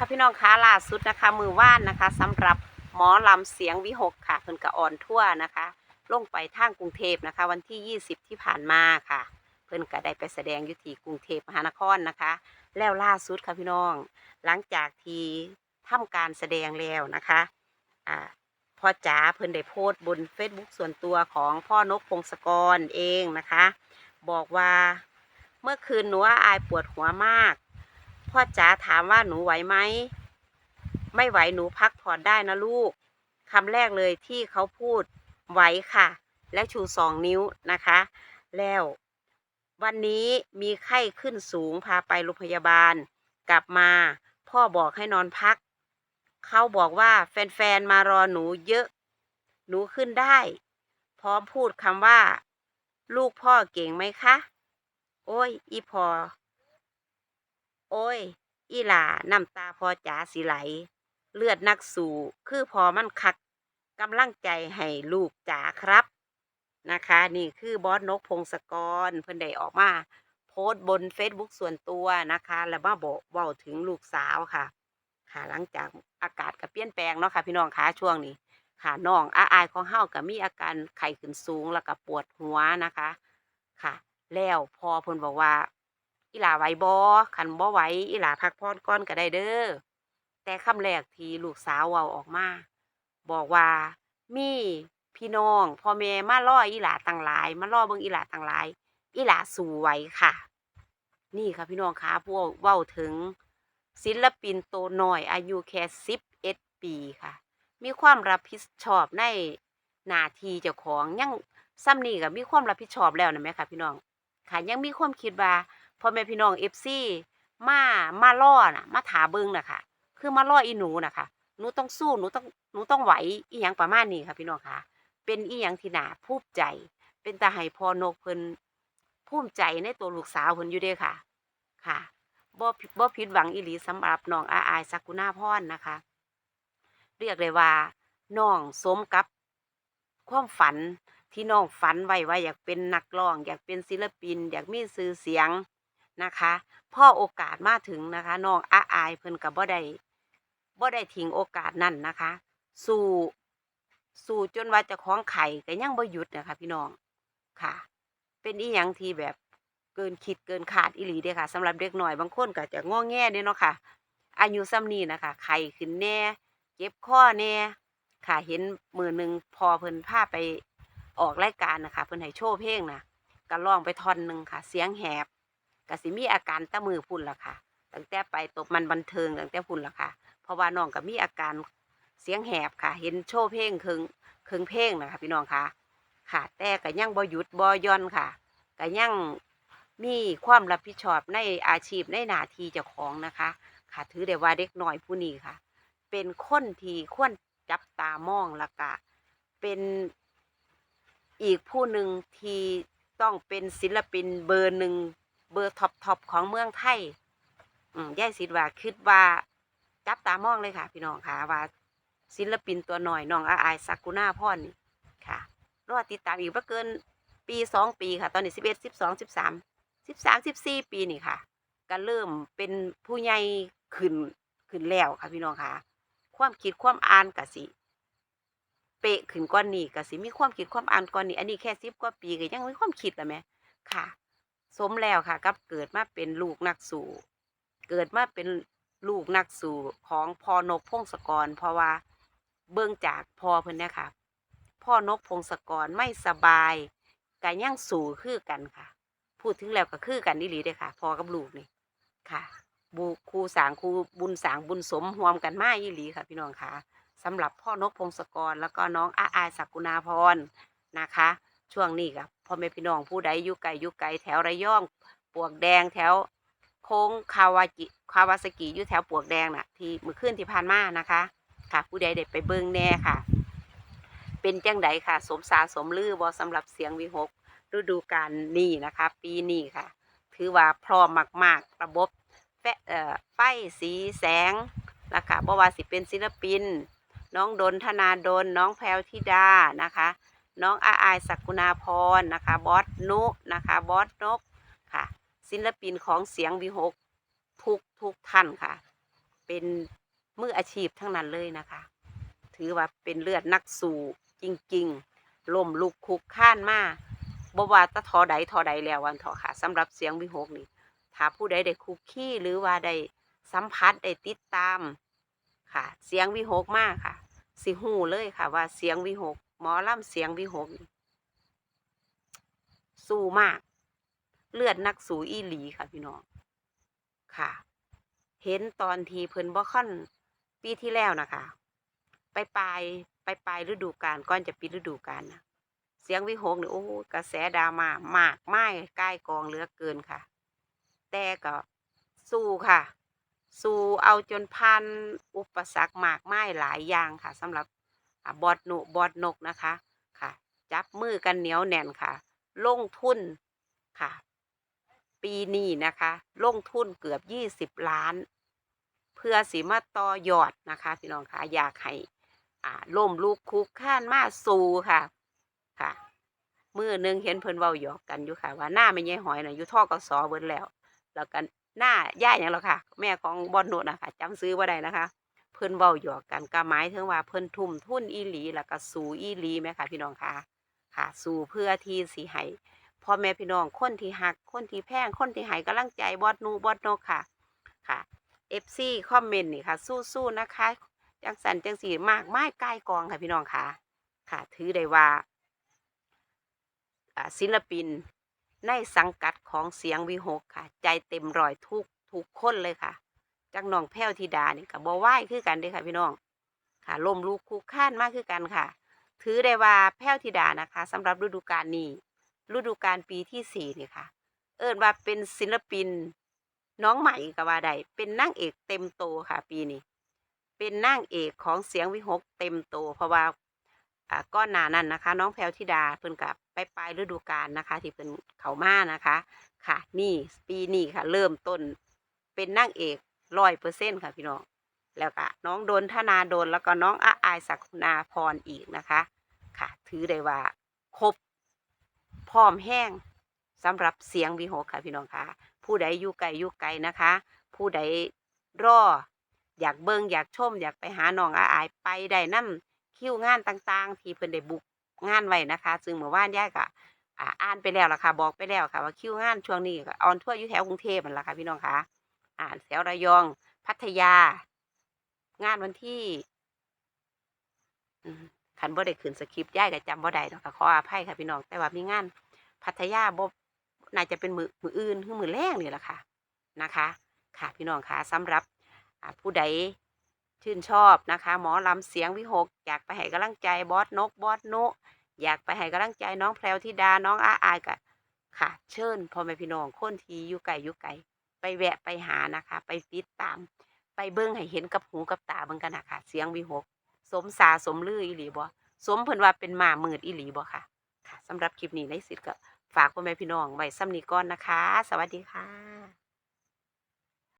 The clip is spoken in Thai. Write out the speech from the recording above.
ค่ะพี่น้องคะล่าสุดนะคะ มือว่านนะคะสำหรับหมอลำเสียงวิหกค่ะเพิ่นกะอ่อนทั่วนะคะลงไปทางกรุงเทพนะคะ วันที่ 20 ที่ผ่านมาค่ะ เพิ่นก็ได้ไปแสดงอยุที่กรุงเทพมหานครนะคะ แล้วล่าสุดค่ะพี่น้อง หลังจากที่ทำการแสดงแล้วนะคะอ่าพ่อจ๋าเพิ่นได้โพสต์บน Facebook ส่วนตัวของพ่อนกพงศกรเองนะคะ บอกว่าเมื่อคืนหนูว่าอายปวดหัวมาก พ่อจ๋าถามว่าหนูไหวไหม ไม่ไหวหนูพักผ่อนได้นะลูกคำแรกเลยที่เขาพูดไหวค่ะ และชูสองนิ้วนะคะ แล้ว วันนี้มีไข้ขึ้นสูงพาไปโรงพยาบาล กลับมา พ่อบอกให้นอนพัก เขาบอกว่าแฟนๆมารอหนูเยอะ หนูขึ้นได้ พร้อมพูดคำว่า ลูกพ่อเก่งไหมคะ โอ้ย อีพอ โอ้ย อีหล่าน้ำตาพอจ๋าสิไหล เลือดนักสู่คือพอมันคักกำลังใจให้ลูกจ๋าครับนะคะ นี่คือบอสนกพงศกรเพิ่นได้ออกมา โพสต์บน Facebook ส่วนตัวนะคะ แล้วมาบอกเว้าถึงลูกสาวค่ะ ค่ะหลังจากอากาศก็เปลี่ยนแปลงเนาะค่ะ พี่น้องคะช่วงนี้ค่ะน้องอาอายของเฮาก็มีอาการไข้ขึ้นสูงแล้วก็ปวดหัวนะคะ ค่ะ แล้วพอเพิ่นบอกว่า อีหลาไหวบ่คันบ่ไหวอีหลาพักผ่อนก่อนก็ได้เด้อแต่คำแรกที่ลูกสาวเว้าออกมา บอกว่ามีพี่น้องพ่อแม่มารออีหลาต่างหลาย มารอเบิ่งอีหลาต่างหลาย อีหลาสู้ไหวค่ะ นี่ค่ะพี่น้องคะพวกเว้าถึง ศิลปินโตวน้อยอายุแค่11ปีค่ะ มีความรับผิดชอบในหน้าที่เจ้าของยังซ้ำนี่ก็มีความรับผิดชอบแล้วนะแม่ค่ะพี่น้องค่ะยังมีความคิดว่า พ่อแม่พี่น้อง FC มามาล่อน่ะ มาถาเบิงน่ะค่ะ คือมาล่ออีหนูน่ะค่ะหนูต้องสู้หนูต้องหนูต้องไหวอีหยังประมาณนี้ค่ะ พี่น้องค่ะ เป็นอีหยังที่น่าภูมิใจ เป็นตาให้พอนกเพิ่นภูมิใจในตัวลูกสาวเพิ่นอยู่เด้ค่ะ ค่ะบ่บ่ผิดหวังอีหลีสำหรับน้องอาอายสักุณาพรนะคะ เรียกได้ว่าน้องสมกับความฝันที่น้องฝันไว้ว่าอยากเป็นนักร้อง อยากเป็นศิลปิน อยากมีชื่อเสียง นะคะพ่อโอกาสมาถึงนะคะน้องอาอายเพิ่นก็บ่ได้บ่ได้ทิ้งโอกาสนั้นนะคะ สู่สู่จนว่าจะคล้องไข่ก็ยังบ่หยุดนะคะ พี่น้องค่ะ เป็นอีหยังที่แบบเกินคิดเกินขาดอีหลีเด้ค่ะสำหรับเด็กหน่อยบางคนก็จะง้อแง่เด้เนาะค่ะ อายุซ้ำนี้นะคะไข่ขึ้นแน่เจ็บคอแน่ค่ะเห็นมือหนึ่งพอเพิ่นพาไปออกรายการนะคะ เพิ่นให้โชว์เพลงนะก็ร้องไปท่อนหนึ่งค่ะ เสียงแหบ ก็สิมีอาการตะมือพุ่นละค่ะ ตั้งแต่ไปตบมันบันเทิงตั้งแต่พุ่นละค่ะ เพราะว่าน้องก็มีอาการเสียงแหบค่ะ เห็นโชว์เพลงเคิงเคิงเพลงนะคะพี่น้องค่ะ ค่ะ แต่ก็ยังบ่หยุดบ่ย่อนค่ะก็ยังมีความรับผิดชอบในอาชีพในหน้าที่เจ้าของนะคะ ค่ะถือได้ว่าเด็กน้อยผู้นี้ค่ะ เป็นคนที่ควรจับตามองล้วก็เป็นอีกผู้หนึ่งที่ต้องเป็นศิลปินเบอร์หนึ่ง เบอร์ท็อปทอปของเมืองไทยอืมย่ายสิทธิ์ว่าคิดว่าจับตามองเลยค่ะ พี่น้องค่ะว่า ศิลปินตัวหน่อยน้องอาอายสักุณาพรนี่ค่ะรอติดตามอีกไม่เกินปีสองปีค่ะ ตอนนี้สิบเอ็ดสิบสองสิบสามสิบสามสิบสี่ปีนี่ค่ะ ก็เริ่มเป็นผู้ใหญ่ขึ้นขึ้นแล้วค่ะพี่น้องค่ะ ความคิดความอ่านกะสิเปะขึ้นก้อนนี้กะสิมีความคิดความอ่านก้อนนี้ อันนี้แค่สิบกว่าปีก็ยังมีความคิดละแหม่ค่ะ สมแล้วค่ะ กับเกิดมาเป็นลูกนักสู่ เกิดมาเป็นลูกนักสู่ของพ่อนกพงศกร เพราะว่าเบื้องจากพ่อเพิ่นเนี่ยค่ะพ่อนกพงศกรไม่สบายก็ยังสู่คือกันค่ะ พูดถึงแล้วก็คือกันนี่หลีเด้ค่ะพ่อกับลูกนี่ค่ะบูครูสางครูบุญสางบุญสมรวมกันมาอีหลีค่ะ พี่น้องค่ะสำหรับพ่อนกพงศกรแล้วก็น้องอาอายศักกุณาพรนะคะ ช่วงนี้ครับพ่อแม่พี่น้องผู้ใดอยู่ไกลอยู่ไกลแถวระยองปวกแดงแถวโค้งคาวากิคาวาสกิอยู่แถวปวกแดงน่ะ ที่เมื่อคืนที่ผ่านมานะคะ ค่ะ ผู้ใดเด็ดไปเบิ่งแน่ค่ะ เป็นจังไดค่ะ สมสาสมลือบอสำหรับเสียงวิหกฤดูกาลนี้นะคะ ปีนี้ค่ะ ถือว่าพร้อมมาก ๆ ระบบแฟเอ่อไฟสีแสงนะคะบ่ว่าสิเป็นศิลปิน น้องดนธนาดนน้องแพรวธิดานะคะ น้องอาอายศักกุณาพรนะคะบอสนุนะคะบอสนกค่ะ ศิลปินของเสียงวิหกทุกทุกท่านค่ะ เป็นมืออาชีพทั้งนั้นเลยนะคะ ถือว่าเป็นเลือดนักสู้จริงๆล่มลุกคุกข้านมาบว่าตะทอใดทอใดแล้ววันเถอค่ะสำหรับเสียงวิหกนี่ถ้าผู้ใดได้คุกคีหรือว่าได้สัมผัสได้ติดตามค่ะ เสียงวิหกมากค่ะ สิหูเลยค่ะว่าเสียงวิหก หมอล่ำเสียงวิหกสู้มาก เลือดนักสู้อีหลีค่ะพี่น้องค่ะ เห็นตอนทีเพิ่นบ่ค่อนปีที่แล้วนะคะ ไปปลายไปปลายฤดูกาลก่อนจะปิดฤดูกาลนะเสียงวิหกนี่ยโอ้กระแสดราม่ามากไม้ใกล้กองเหลือเกินค่ะ แต่ก็สู้ค่ะ สู้เอาจนพันอุปสรรคมากไมายหลายอย่างค่ะสำหรับ อ่าบอดหนุบอดนกนะคะค่ะ จับมือกันเหนียวแน่นค่ะ ลงทุนค่ะ ปีนี้นะคะ ลงทุนเกือบยี่สิบล้าน เพื่อสีมาต่อยอดนะคะพี่น้องคะอยากให้อ่าล่มลูกคุกข้านมาสู่ค่ะค่ะมือหนึงเห็นเพิ่นเว้าหยอกกันอยู่ค่ะ ว่าหน้าไม่ใช่หอยน่ะอยู่ท่อกสอเบิ่นแล้ว แล้วกันหน้าย่าอย่างแล้วค่ะ แม่ของบอลโนดนะคะจำซื้อว่าได้นะคะ เพิ่นเว้าหยอกกันก็หมายถึงว่าเพิ่นทุ่มทุนอีหลีแล้วก็สู่อีหลีแม่ค่ะ พี่น้องค่ะ ค่ะ สู่เพื่อที่สิให้พ่อแม่พี่น้องคนที่หักคนที่แพงคนที่ให้กำลังใจบอดนูบอดนกค่ะ ค่ะ FC คอมเมนต์นี่ค่ะ สู้ๆนะคะ จังสันจังสีมากไม้ใกล้กองค่ะพี่น้องค่ะ ค่ะ ถือได้ว่าศิลปินในสังกัดของเสียงวิหกค่ะ ใจเต็มรอยทุกทุกคนเลยค่ะ จังน้องแพ้วธิดานี่ก็บ่ไหว้คือกันเด้อค่ะพี่น้องค่ะลมลูกคุกข้านมากคือกันค่ะ ถือได้ว่าแพ้วธิดานะคะสำหรับฤดูกาลนี้ฤดูกาลปีที่สี่นี่ค่ะ เอิ้นว่าเป็นศิลปินน้องใหม่ก็ว่าได้เป็นนางเอกเต็มโตค่ะ ปีนี้เป็นนางเอกของเสียงวิหกเต็มโต เพราะว่าก้อนหนานั้นนะคะ น้องแพรวธิดาเพิ่นกับไปปลายฤดูกาลนะคะ ที่เพิ่นเขามานะคะ ค่ะนี่ปีนี้ค่ะ เริ่มต้นเป็นนางเอก ร้อยเปอร์เซ็นค่ะพี่น้องแล้วก็น้องโดนธนาโดนแล้วก็น้องอาอายศักนาพรอีกนะคะค่ะ ถือได้ว่าครบพร้อมแห้งสำหรับเสียงวิหกค่ะพี่น้องค่ะ ผู้ใดอยู่ไกลอยู่ไกลนะคะ ผู้ใดรออยากเบิงอยากชมอยากไปหาน้องอาอายไปได้นํคิวงานต่างๆ ที่เพิ่นได้บุกงานไว้นะคะ ซึ่งเมื่อวานย่ายก็อ่าอ่านไปแล้วล่ะค่ะบอกไปแล้วค่ะว่าคิวงานช่วงนี้ออนทั่วอยู่แถวกรุงเทพนั่นล่ะค่ะพี่น้องค่ะ อ่านแถวระยอง พัทยา งานวันที่อืมคันบ่ได้ขึ้นสคริปต์ย่ายก็จำบ่ได้เนาะค่ะขออภัยค่ะพี่น้องแต่ว่ามีงาน พัทยาบ่น่าจะเป็นมือมืออื่นหรือมือแรกนี่แหละค่ะนะคะ ค่ะพี่น้องค่ะสำหรับผู้ใดชื่นชอบนะคะ หมอลำเสียงวิหก อยากไปให้กำลังใจบอสนกบอสนุอยากไปให้กำลังใจน้องแพรวธิดาน้องอาอายกะค่ะ เชิญพ่อแม่พี่น้องคนที่อยู่ไกลอยู่ไกล ไปแวะไปหานะคะ ไปติดตาม ไปเบิ้งให้เห็นกับหูกับตาเบิ่งกันนะคะเสียงวิหกสมสาสมลืออีหลีบ่สมเพิ่นว่าเป็นหมามืดอีหลีบ่ค่ะค่ะสำหรับคลิปนี้ในสิทธิ์ก็ฝากพ่อแม่พี่น้องไว้ซ้ำนี้ก่อนนะคะ สวัสดีค่ะ